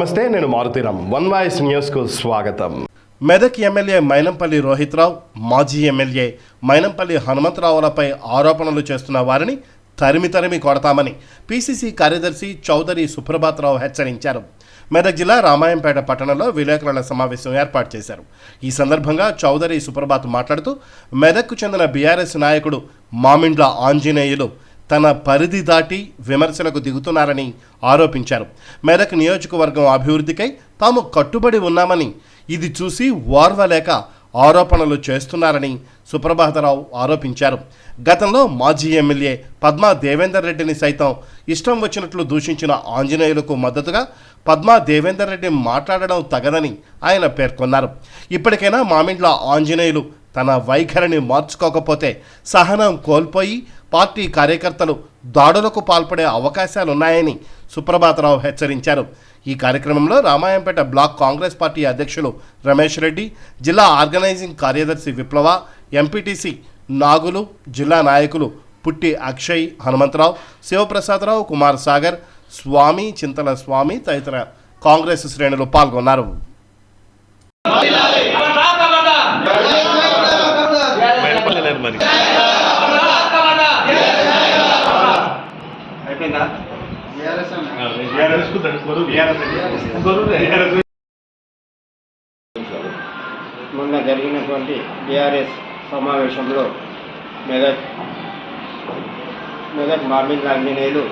నమస్తే నేను Maruthi Ram one voice న్యూస్కు స్వాగతం. మెదక్ ఎమ్మెల్యే మైనంపల్లి రోహిత్రావు మాజీ ఎమ్మెల్యే మైనంపల్లి హనుమంతరావులపై ఆరోపణలు చేస్తున్న వారిని తరిమి తరిమి కొడతామని పిసిసి కార్యదర్శి చౌదరి సుప్రభాతరావు హెచ్చరించారు. మెదక్ జిల్లా రామాయంపేట పట్టణంలో విలేకరుల సమావేశం ఏర్పాటు చేశారు. ఈ సందర్భంగా చౌదరి సుప్రభాత్ మాట్లాడుతూ మెదక్కు చెందిన బీఆర్ఎస్ నాయకుడు మామిండ్ల ఆంజనేయులు తన పరిధి దాటి విమర్శలకు దిగుతున్నారని ఆరోపించారు. మెదక్ నియోజకవర్గం అభివృద్ధికై తాము కట్టుబడి ఉన్నామని ఇది చూసి ఓర్వలేక ఆరోపణలు చేస్తున్నారని సుప్రభాతరావు ఆరోపించారు. గతంలో మాజీ ఎమ్మెల్యే పద్మా దేవేందర్ రెడ్డిని సైతం ఇష్టం వచ్చినట్లు దూషించిన ఆంజనేయులకు మద్దతుగా పద్మా దేవేందర్ రెడ్డి మాట్లాడడం తగదని ఆయన పేర్కొన్నారు. ఇప్పటికైనా మామిండ్ల ఆంజనేయులు తన వైఖరిని మార్చుకోకపోతే సహనం కోల్పోయి పార్టీ కార్యకర్తలు దాడులకు పాల్పడే అవకాశాలున్నాయని సుప్రభాతరావు హెచ్చరించారు ఈ కార్యక్రమంలో రామాయంపేట బ్లాక్ కాంగ్రెస్ పార్టీ అధ్యక్షులు రమేష్ రెడ్డి జిల్లా ఆర్గనైజింగ్ కార్యదర్శి విప్లవ ఎంపీటీసీ నాగులు జిల్లా నాయకులు పుట్టి అక్షయ్ హనుమంతరావు శివప్రసాదరావు కుమార్ సాగర్ స్వామి చింతల స్వామి తదితర కాంగ్రెస్ శ్రేణులు పాల్గొన్నారు మొన్న జరిగినటువంటి బీఆర్ఎస్ సమావేశంలో మెదక్ మెదక్ మార్మిల్ ఆంజనేయులు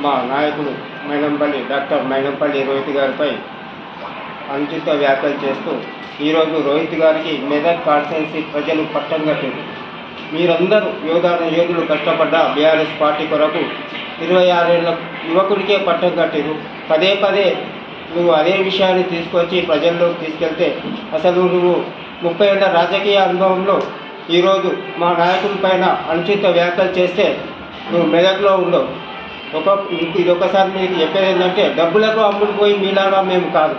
మా నాయకుడు మైనంపల్లి డాక్టర్ మైనంపల్లి రోహిత్ గారిపై అనుచిత వ్యాఖ్యలు చేస్తూ ఈరోజు రోహిత్ గారికి మెదక్ కాన్స్టిట్యున్సీ ప్రజలు పట్టం కట్టారు మీరందరూ యోధాన యోధులు కష్టపడ్డ బీఆర్ఎస్ పార్టీ కొరకు ఇరవై ఆరేళ్ళ యువకుడికే పట్టం కట్టారు. పదే పదే నువ్వు అదే విషయాన్ని తీసుకొచ్చి ప్రజల్లోకి తీసుకెళ్తే అసలు నువ్వు ముప్పై ఏళ్ళ రాజకీయ అనుభవంలో ఈరోజు మా నాయకుల పైన అనుచిత వ్యాఖ్యలు చేస్తే నువ్వు మెదక్లో ఉండవు. ఒక ఇది ఒకసారి మీకు చెప్పేది ఏంటంటే డబ్బులకు అమ్ములు పోయి మీలాగా మేము కాదు.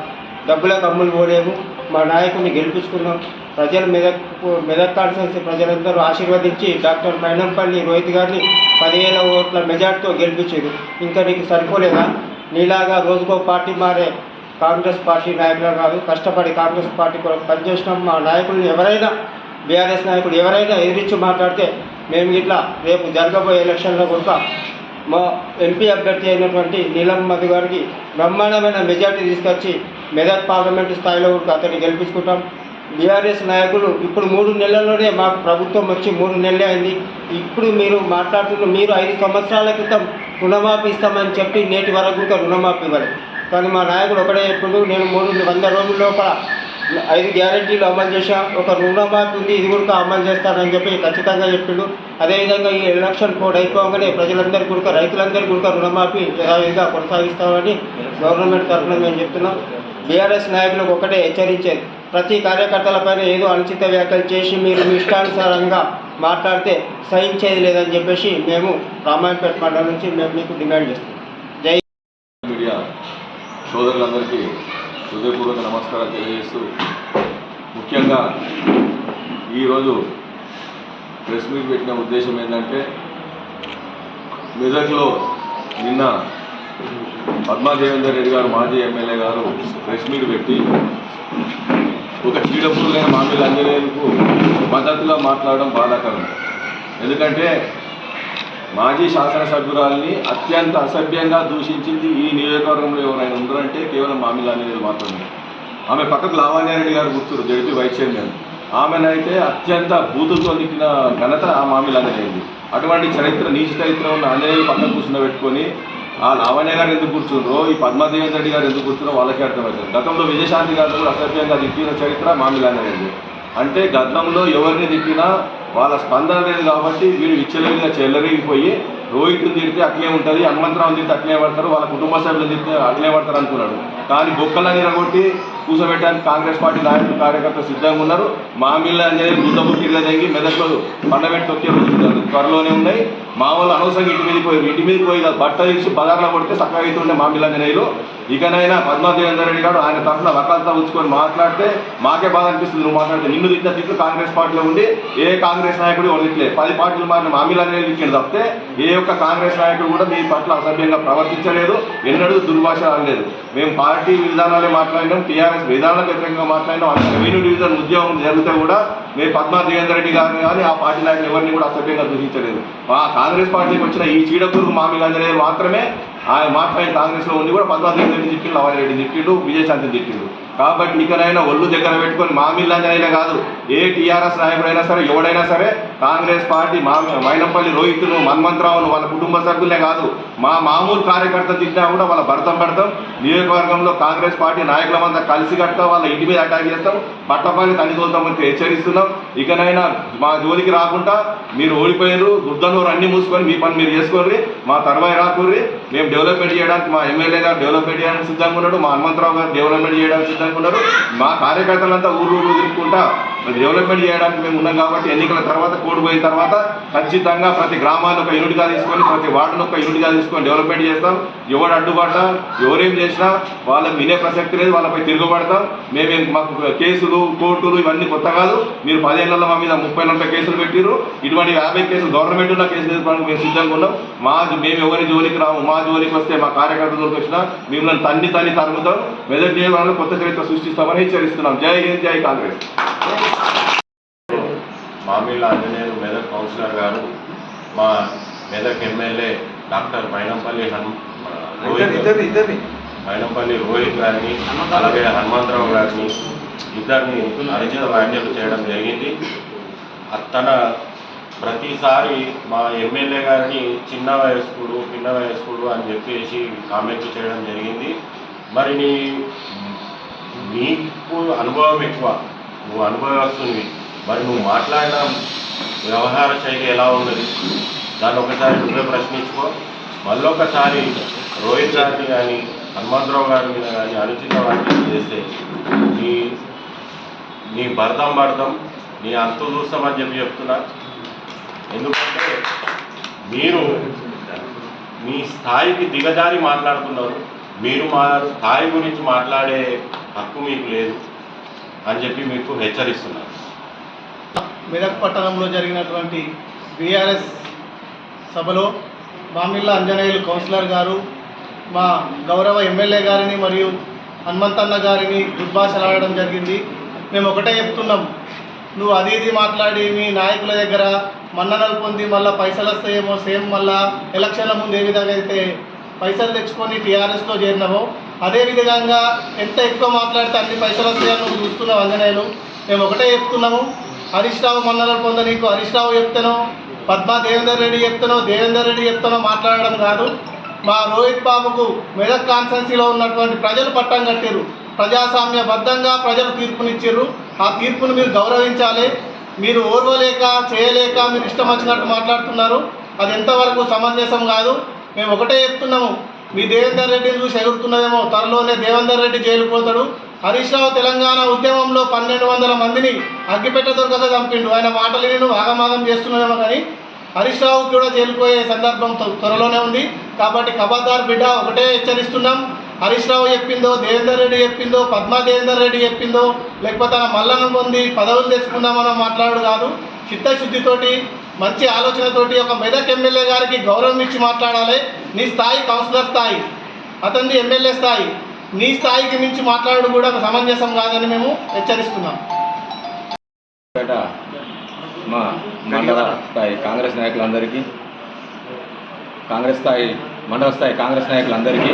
డబ్బులకు అమ్ములు పోలేము. మా నాయకుడిని గెలిపించుకున్నాం. ప్రజలు మెదక్ మెదక్ ప్రజలందరూ ఆశీర్వదించి డాక్టర్ మైనంపల్లి రోహిత్ గారిని పదివేల ఓట్ల మెజార్టీతో గెలిపించారు. ఇంకా నీకు సరిపోలేదా? నీలాగా రోజుకో పార్టీ మారే కాంగ్రెస్ పార్టీ నాయకులు కాదు కష్టపడి కాంగ్రెస్ పార్టీ కొరకు పనిచేసిన మా నాయకుల్ని ఎవరైనా బీఆర్ఎస్ నాయకులు ఎవరైనా ఎదిరించి మాట్లాడితే మేము ఇట్లా రేపు జరగబోయే ఎలక్షన్లో కూడా మా ఎంపీ అభ్యర్థి అయినటువంటి నీలం మధు గారికి బ్రహ్మాండమైన మెజార్టీ తీసుకొచ్చి మెదక్ పార్లమెంటు స్థాయిలో కూడా అతన్ని గెలిపించుకుంటాం. బీఆర్ఎస్ నాయకులు ఇప్పుడు మూడు నెలల్లోనే మాకు ప్రభుత్వం వచ్చి మూడు నెలలే అయింది. ఇప్పుడు మీరు మాట్లాడుతున్న మీరు ఐదు సంవత్సరాల క్రితం రుణమాఫీ ఇస్తామని చెప్పి నేటి వరకు కూడా రుణమాఫీ ఇవ్వలేదు. కానీ మా నాయకుడు ఒకటే చెప్పుడు నేను మూడు వంద రోజుల లోపల ఐదు గ్యారంటీలు అమలు చేశాం. ఒక రుణమాఫీ ఉంది ఇది కూడా అమలు చేస్తానని చెప్పి ఖచ్చితంగా చెప్పిండు. అదేవిధంగా ఈ ఎలక్షన్ కోడ్ అయిపోగానే ప్రజలందరూ కూడా రైతులందరూ కూడా రుణమాఫీ యథావిధిగా కొనసాగిస్తామని గవర్నమెంట్ తరఫున మేము చెప్తున్నాం. బీఆర్ఎస్ నాయకులకు ఒకటే హెచ్చరించేది. ప్రతి కార్యకర్తలపైన ఏదో అనుచిత వ్యాఖ్యలు చేసి మీరు మీ ఇష్టానుసారంగా మాట్లాడితే సహించేది లేదని చెప్పేసి మేము రామాయణపేట మండలం నుంచి మేము మీకు డిమాండ్ చేస్తున్నాం. జై మీడియా సోదరులందరికీ హృదయపూర్వక నమస్కారాలు తెలియజేస్తూ ముఖ్యంగా ఈరోజు ప్రెస్ మీట్ పెట్టిన ఉద్దేశం ఏంటంటే మెదక్లో నిన్న పద్మాదేవేందర్ రెడ్డి గారు మాజీ ఎమ్మెల్యే గారు ప్రెస్ మీట్ పెట్టి ఒక చీడపురుగైన మామిడి అంజనేయులకు మద్దతుగా మాట్లాడడం బాధాకరం. ఎందుకంటే మాజీ శాసనసభ్యురాల్ని అత్యంత అసభ్యంగా దూషించింది ఈ నియోజకవర్గంలో ఎవరైనా ఉందరంటే కేవలం మామిళ్ళ అంజనేయులు మాత్రమే. ఆమె పక్కకు లావాణ్యారెడ్డి గారు కూర్చురు జడిపి వైస్ చైర్మన్. ఆమెనైతే అత్యంత బూతుతో నింపిన ఘనత ఆ మామిళ్ళ అంజనేయులు అటువంటి చరిత్ర నీచ చరిత్ర ఉన్న అంజనేయులు పక్కన కూర్చున్న పెట్టుకొని లావణ్య గారు ఎందుకు కూర్చున్నారో ఈ పద్మాదేవి రెడ్డి గారు ఎందుకు కూర్చున్నారో వాళ్ళకే అర్థమవుతుంది. గతంలో విజయశాంతి గారు కూడా అసభ్యంగా తిట్టిన చరిత్ర మామిలానేది అంటే గతంలో ఎవరిని తిట్టినా వాళ్ళ స్పందన లేదు కాబట్టి వీరు విచ్చలవిడిగా చెల్లరిగిపోయి రోహిత్ని తిడితే అట్లే ఉంటుంది హనుమంతరావు తిడితే అట్లే పడతారు వాళ్ళ కుటుంబ సభ్యులు తిడితే అట్లే పడతారు అనుకున్నాడు. కానీ బొక్కలని రగొట్టి కూర్చోబెట్టడానికి కాంగ్రెస్ పార్టీ నాయకులు కార్యకర్తలు సిద్ధంగా ఉన్నారు. మామిళ్ళ అనేది గుద్దపు తిరిగి తగ్గి మెదక్లో పండబెట్టి తొక్కే రోజు త్వరలోనే ఉన్నాయి. మా వాళ్ళు అనవసరంగా ఇంటి మీద పోయి ఇంటి మీద పోయి బట్ట ఇచ్చి బజార్లో కొడితే చక్కగా అవుతుండే మామిళ్ళ అంజనేయులు. ఇకనైనా పద్మాదేవేందర్ రెడ్డి గారు ఆయన తరఫున వకాలతో ఉంచుకొని మాట్లాడితే మాకే బాధ అనిపిస్తుంది. నువ్వు మాట్లాడితే నిన్ను తిట్టిన తిట్లు కాంగ్రెస్ పార్టీలో ఉండి ఏ కాంగ్రెస్ నాయకుడు ఎవరు తిట్టలే. పది పార్టీలు మారిన మామిళ్ళ అంజనేయులు తిట్టిండు తప్పితే ఏ ఒక్క కాంగ్రెస్ నాయకుడు కూడా మీ పట్ల అసభ్యంగా ప్రవర్తించలేదు. ఎన్నడూ దుర్భాష అనలేదు మేము పార్టీ విధానాలే మాట్లాడినాం టీఆర్ఎస్ విధానాలకు వ్యతిరేకంగా మాట్లాడినాం అక్కడ రెవెన్యూ డివిజన్ ఉద్యోగం జరిగితే కూడా మేము పద్మా దేవేందర్ రెడ్డి గారిని కానీ ఆ పార్టీ నాయకులు ఎవరిని కూడా అసభ్యంగా దూషించలేదు. మా కాంగ్రెస్ పార్టీకి వచ్చిన ఈ చీడపురుగు మామిడి అంజనేయులు మాత్రమే ఆయన మాట్లాడిన కాంగ్రెస్లో ఉండి కూడా పద్మా దేవేందర్ రెడ్డి తిట్టిండు లవాయి రెడ్డి తిట్టిండు విజయశాంతి తిట్టిండు. కాబట్టి ఇకనైనా ఒళ్ళు దగ్గర పెట్టుకొని మామిళ్ళ కాదు ఏ టీఆర్ఎస్ నాయకుడైనా సరే ఎవడైనా సరే కాంగ్రెస్ పార్టీ మా మైనంపల్లి రోహిత్ను మన్మంతరావును వాళ్ళ కుటుంబ సభ్యులే కాదు. మా మామూలు కార్యకర్త తిట్టినా కూడా వాళ్ళ భర్తం పెడతాం. నియోజకవర్గంలో కాంగ్రెస్ పార్టీ నాయకులమంతా కలిసి కట్టా వాళ్ళ ఇంటి మీద అటాక్ చేస్తాం. పట్టపల్లి తనిదోలుతామని హెచ్చరిస్తున్నాం. ఇకనైనా మా జోలికి రాకుండా మీరు ఓడిపోయారు గుద్దనూరు అన్ని మూసుకొని మీ పని మీరు చేసుకోర్రి. మా తర్వాయి రాకుర్రి. మేము డెవలప్మెంట్ చేయడానికి మా ఎమ్మెల్యే గారు డెవలప్మెంట్ చేయడానికి సిద్ధంగా ఉన్నాడు. మా హనుమంతరావు గారు డెవలప్మెంట్ చేయడానికి సిద్ధంగా ఉన్నారు మా కార్యకర్తలంతా ఊరు ఊరు తిరుగుకుంటా డెవలప్మెంట్ చేయడానికి మేము ఉన్నాం కాబట్టి ఎన్నికల తర్వాత కోడిపోయిన తర్వాత ఖచ్చితంగా ప్రతి గ్రామాన్ని ఒక యూనిట్గా తీసుకొని ప్రతి వార్డును ఒక యూనిట్గా తీసుకొని డెవలప్మెంట్ చేస్తాం. ఎవరు అడ్డుపడ్డా ఎవరేం చేసినా వాళ్ళకి వినే ప్రసక్తి లేదు వాళ్ళపై తిరుగుబడతాం. మేమేం మాకు కేసులు కోర్టులు ఇవన్నీ కొత్త కాదు. మీరు పదేళ్ళలో మా మీద ముప్పై నలభై కేసులు పెట్టిరు ఇటువంటి యాభై కేసులు గవర్నమెంట్ ఉన్న కేసులు తీసుకోవడానికి మేము సిద్ధంగా ఉన్నాం. మా మేము ఎవరి జోలికి రాము మా జోలికి వస్తే మా కార్యకర్తల వచ్చినా మిమ్మల్ని తన్ని తన్ని తరుగుతాం మెదక్ నియోజకవర్గంలో కొత్త చరిత్ర సృష్టిస్తామని హెచ్చరిస్తున్నాం. జై హింద్ జై కాంగ్రెస్. మామిళ్ళ ఆంజనేయులు మెదక్ కౌన్సిలర్ గారు మా మెదక్ ఎమ్మెల్యే డాక్టర్ మైనంపల్లి హను మైనంపల్లి రోహిత్ గారిని అలాగే హనుమంతరావు గారిని ఇద్దరిని అనుచిత వ్యాఖ్యలు చేయడం జరిగింది. తన ప్రతిసారి మా ఎమ్మెల్యే గారిని చిన్న వయస్కుడు పిన్న వయస్కుడు అని చెప్పేసి కామెంట్లు చేయడం జరిగింది. మరి నీ నీకు అనుభవం ఎక్కువ. నువ్వు అనుభవస్తునివి. మరి నువ్వు మాట్లాడిన వ్యవహార శైలి ఎలా ఉన్నది? దాన్ని ఒకసారి నువ్వే ప్రశ్నించుకో. మళ్ళొకసారి రోహిత్ గారిని కానీ హనుమంతరావు గారి మీద కానీ అనుచిత వ్యాఖ్యలు చేస్తే నీ నీ భర్తం భర్తం నీ అంతు చూస్తామని చెప్పి చెప్తున్నా. ఎందుకంటే మీరు మీ స్థాయికి దిగజారి మాట్లాడుతున్నారు. మీరు మా స్థాయి గురించి మాట్లాడే హక్కు మీకు లేదు. అని చెప్పి మీకు హెచ్చరిస్తున్నారు. మెదక్ పట్టణంలో జరిగినటువంటి బీఆర్ఎస్ సభలో మామిళ్ళ అంజనేయులు కౌన్సిలర్ గారు మా గౌరవ ఎమ్మెల్యే గారిని మరియు హనుమంతన్న గారిని దుర్భాషలాడడం జరిగింది. మేము ఒకటే చెప్తున్నాం నువ్వు అది ఇది మాట్లాడి మీ నాయకుల దగ్గర మన్ననలు పొంది మళ్ళీ పైసలు వస్తాయేమో సేమ్ మళ్ళీ ఎలక్షన్ల ముందు ఏ విధంగా అయితే పైసలు తెచ్చుకొని టీఆర్ఎస్లో చేరినావో అదే విధంగా ఎంత ఎక్కువ మాట్లాడితే అన్ని పైసలు వస్తాయని నువ్వు చూస్తున్నావు అంజనేయులు మేము ఒకటే చెప్తున్నాము. హరీష్ రావు మన్ననలు పొంద నీకు. హరీష్ రావు చెప్తానో. పద్మా దేవేందర్ రెడ్డి చెప్తానో. దేవేందర్ రెడ్డి చెప్తానో మాట్లాడడం కాదు. మా రోహిత్ బాబుకు మెదక్ కాన్స్టెన్సీలో ఉన్నటువంటి ప్రజలు పట్టం కట్టారు ప్రజాస్వామ్యబద్ధంగా ప్రజలు తీర్పునిచ్చారు ఆ తీర్పును మీరు గౌరవించాలి. మీరు ఓర్వలేక చేయలేక మీరు ఇష్టం వచ్చినట్టు మాట్లాడుతున్నారు. అది ఎంతవరకు సమంజసం కాదు. మేము ఒకటే చెప్తున్నాము. మీ దేవేందర్ రెడ్డిని చూసి ఎగురుతున్నదేమో. త్వరలోనే దేవేందర్ రెడ్డి జైలుపోతాడు హరీష్ రావు తెలంగాణ ఉద్యమంలో పన్నెండు వందల మందిని అగ్గిపెట్ట దొరకక చంపిండు. ఆయన మాటలు నేను ఆగమాగం చేస్తున్నామేమో కానీ హరీష్ రావు కూడా జైలుపోయే సందర్భం త్వరలోనే ఉంది. కాబట్టి ఖబర్దార్ బిడ్డ ఒకటే హెచ్చరిస్తున్నాం. హరీష్ రావు చెప్పిందో దేవేందర్ రెడ్డి చెప్పిందో పద్మా దేవేందర్ రెడ్డి చెప్పిందో లేకపోతే తన మల్లను పొంది పదవులు తెచ్చుకుందామని మాట్లాడు కాదు. చిత్తశుద్ధితోటి మంచి ఆలోచనతోటి ఒక మెదక్ ఎమ్మెల్యే గారికి గౌరవం ఇచ్చి మాట్లాడాలి. నీ స్థాయి కౌన్సిలర్ స్థాయి అతనిది ఎమ్మెల్యే స్థాయి నీ స్థాయికి మించి మాట్లాడడం కూడా సమంజసం కాదని మేము హెచ్చరిస్తున్నాం. మా మండల స్థాయి కాంగ్రెస్ నాయకులందరికీ కాంగ్రెస్ స్థాయి మండల స్థాయి కాంగ్రెస్ నాయకులందరికీ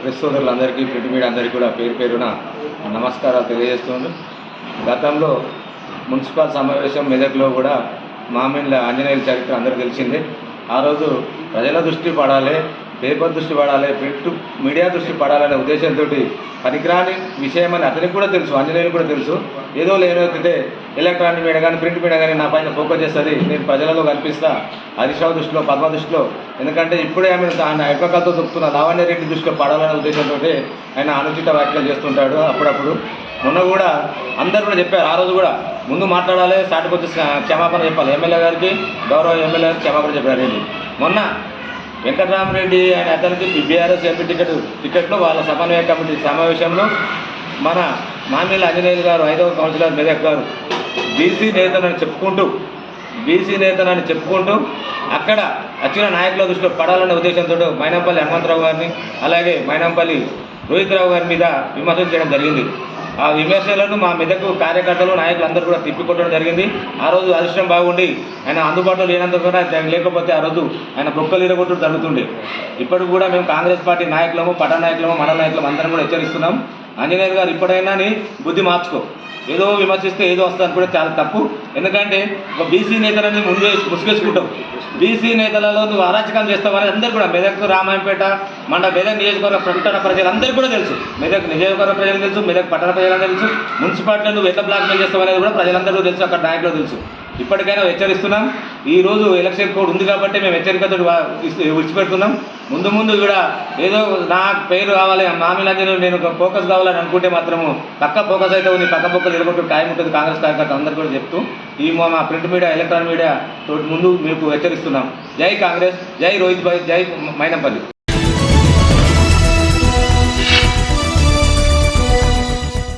ప్రెస్ సోదరులందరికీ ప్రింట్ మీడియా అందరికీ కూడా పేరు పేరున నమస్కారాలు తెలియజేస్తుంది గతంలో మున్సిపల్ సమావేశం మెదక్లో కూడా మామిళ్ళ ఆంజనేయుల చరిత్ర అందరికీ తెలిసిందే. ఆ రోజు ప్రజల దృష్టి పడాలి పేపర్ దృష్టి పడాలి ప్రింట్ మీడియా దృష్టి పడాలనే ఉద్దేశంతో పనికిరాని విషయం అని అతనికి కూడా తెలుసు ఆంజనేయులు కూడా తెలుసు. ఏదో లేనైతే ఎలక్ట్రానిక్ మీడియా కానీ ప్రింట్ మీడియా కానీ నా పైన ఫోకస్ చేస్తుంది. నేను ప్రజలలో కనిపిస్తా. హరీష్ దృష్టిలో పద్మ దృష్టిలో. ఎందుకంటే ఇప్పుడే ఆమె ఆయన ఎక్కకలతో దొక్కుతున్న లావణ్య రెడ్డి దృష్టిలో పడాలనే ఉద్దేశంతో ఆయన అనుచిత వ్యాఖ్యలు చేస్తుంటాడు అప్పుడప్పుడు. మొన్న కూడా అందరు కూడా చెప్పారు. ఆ రోజు కూడా ముందు మాట్లాడాలి స్టార్ట్కి వచ్చి క్షమాపణ చెప్పాలి. ఎమ్మెల్యే గారికి గౌరవ ఎమ్మెల్యే గారికి క్షమాపణ చెప్పారు రెడ్డి మొన్న వెంకటరామరెడ్డి అనే అతనికి బీఆర్ఎస్ ఎంపీ టికెట్ టికెట్లో వాళ్ళ సమన్వయ కమిటీ సమావేశంలో మన మామిళ్ళ ఆంజనేయులు గారు ఐదవ కౌన్సిలర్ మెదక్ గారు బీసీ నేతనని చెప్పుకుంటూ బీసీ నేతనని చెప్పుకుంటూ అక్కడ వచ్చిన నాయకుల దృష్టిలో పడాలనే ఉద్దేశంతో మైనంపల్లి హనుమంతరావు గారిని అలాగే మైనంపల్లి రోహిత్ రావు గారి మీద విమర్శలు చేయడం జరిగింది. ఆ విమర్శలను మా మెదకు కార్యకర్తలు నాయకులు అందరూ కూడా తిప్పికొట్టడం జరిగింది. ఆ రోజు అదృష్టం బాగుండి ఆయన అందుబాటులో లేనంత కూడా ఆయన లేకపోతే ఆ రోజు ఆయన బొక్కలు ఇరగొట్టు జరుగుతుండే. ఇప్పటికి కూడా మేము కాంగ్రెస్ పార్టీ నాయకులము పట్టణ నాయకులము మన నాయకులం అందరం కూడా హెచ్చరిస్తున్నాం. ఆంజనేయులు గారు ఇప్పుడైనా నీ బుద్ధి మార్చుకో. ఏదో విమర్శిస్తే ఏదో వస్తుంది కూడా చాలా తప్పు. ఎందుకంటే ఒక బీసీ నేతలని ముందే ముసుగేసుకుంటావు. బీసీ నేతలలో నువ్వు అరాచకం చేస్తావని అందరూ కూడా మెదక్ రామాయణపేట మన మెదక్ నియోజకవర్గ ప్రకటన ప్రజలందరికీ కూడా తెలుసు. మెదక్ నియోజకవర్గ ప్రజలకు తెలుసు మెదక్ పట్టణ ప్రజలందరూ తెలుసు. మున్సిపాలిటీలో నువ్వు ఎట్లా బ్లాక్మెయిల్ చేస్తావు అనేది కూడా ప్రజలందరూ తెలుసు అక్కడ నాయకులు తెలుసు. ఇప్పటికైనా హెచ్చరిస్తున్నాం. ఈరోజు ఎలక్షన్ కోడ్ ఉంది కాబట్టి మేము హెచ్చరికతో విడిచిపెడుతున్నాం. ముందు ముందు కూడా ఏదో నా పేరు కావాలి మామిలంజను నేను ఒక ఫోకస్ కావాలని అనుకుంటే మాత్రము పక్క ఫోకస్ అయితే ఉంది. పక్క పక్క నిలబొట్టు టైం ఉంటుంది. కాంగ్రెస్ కార్యకర్త అందరు కూడా చెప్తూ ఈ మా మా ప్రింట్ మీడియా ఎలక్ట్రానిక్ మీడియా తోటి ముందు మీకు హెచ్చరిస్తున్నాం. జై కాంగ్రెస్ జై రోహిత్ భాయ్ జై మైనంపల్లి.